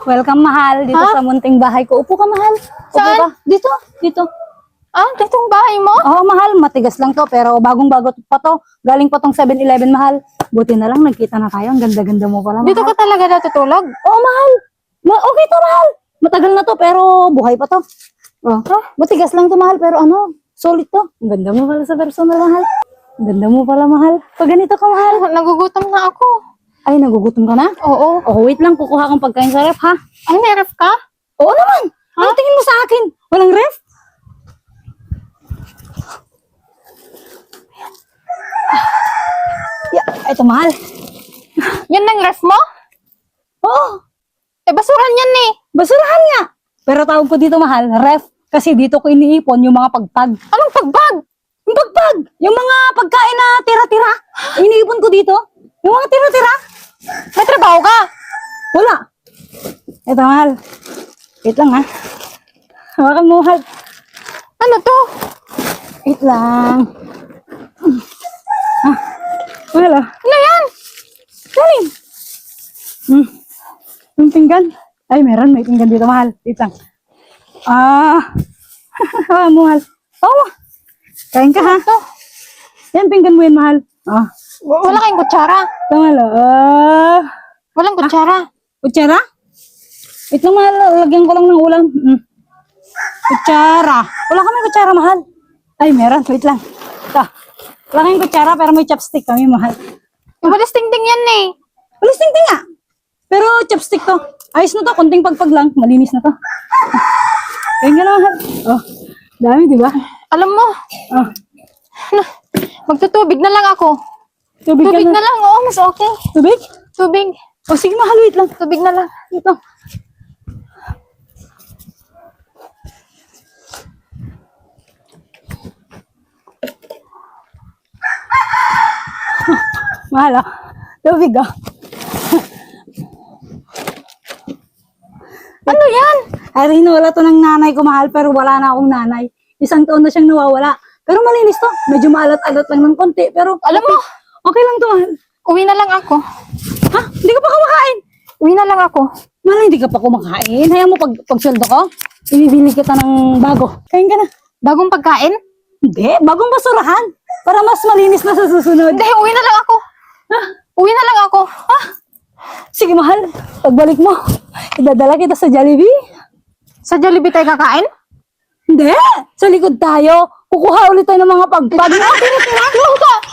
Welcome, mahal. Dito Ha? sa munting bahay ko. Upo ka, mahal. Upo Saan? ka. Dito, dito. Ah, ditong bahay mo? Oo, mahal. Matigas lang to, pero bagong-bago pa to. Galing pa tong 7-Eleven, mahal. Buti na lang, nagkita na tayo. Ang ganda-ganda mo pala, mahal. Dito ka talaga natutulog? Oo, mahal. Ma okay to, mahal. Matagal na to, pero buhay pa to. Oh. Matigas lang to, mahal, pero ano, solid to. Ang ganda mo pala sa personal, mahal. Ang ganda mo pala, mahal. Pag ganito ka, mahal. Nagugutom na ako. Ay, nagugutom ka na? Oo. Oh, wait lang. Kukuha kang pagkain sa ref, ha? Ay, may ref ka? Oo naman. Ano tingin mo sa akin? Walang ref? Ya, ito mahal. Yan ang ref mo? Oo, Eh, basuran yan eh. basurahan nga. Pero tawag ko dito mahal, ref. Kasi dito ko iniipon yung mga pagpag. Anong pagbag? Yung pagpag! Yung mga pagkain na tira-tira. Iniipon ko dito. Yung mga tira-tira. May trabaho ka? Wala. Ito mahal. Wait lang ha. Hawakan mo mahal. Ano to? Wait lang. Ah, mahal ah. Ano yan? Galing. Hmm. Yung pinggan. Ay, meron. May pinggan dito, mahal. Wait lang. Ah. ah, mahal. Oh. Kain ka, ha? Yan, pinggan mo yan, mahal. Ah. Wala kayong kutsara. Ito, mahal. Ah. Walang kutsara. Kutsara? Lang, mahal. Lagyan ko lang ng ulam. Hmm. Kutsara. Wala kami kutsara, mahal. Ay, meron. Wait lang. Ito. Wala kami kutsara, pero may chopstick kami, mahal. Walis tingting yan eh. Alis ting nga. Pero chopstick to. Ayos na to, konting pagpag lang. Malinis na to. Ayun nga naman. Oh, dami, di ba? Alam mo, Oh, magtutubig na lang ako. Tubig, Tubig na. na lang, oo, mas okay. Tubig? Tubig. Oh, sige, mahal, wait lang. Tubig na lang. Ito. mahal, oh. Tubig, oh. Ano yan? Ay, wala to ng nanay ko, mahal, pero wala na akong nanay. Isang taon na siyang nawawala. Pero malinis to. Medyo maalat-alat lang ng konti, pero Alam mo, okay lang to, mahal. uwi na lang ako. Ha? Hindi ka pa kumakain? Uwi na lang ako. Mahal, hindi ka pa kumakain. Hayaan mo pag, pag sweldo ko, ibibili kita ng bago. Kain ka na. Bagong pagkain? Hindi, bagong basurahan. Para mas malinis na sa susunod. Hindi, uwi na lang ako. Uwi na lang ako. Sige, mahal. Pagbalik mo, idadala kita sa Jollibee. Sa Jollibee tayo kakain? Hindi, sa likod tayo. Kukuha ulit tayo ng mga pagpag. Ano ka? Uwi na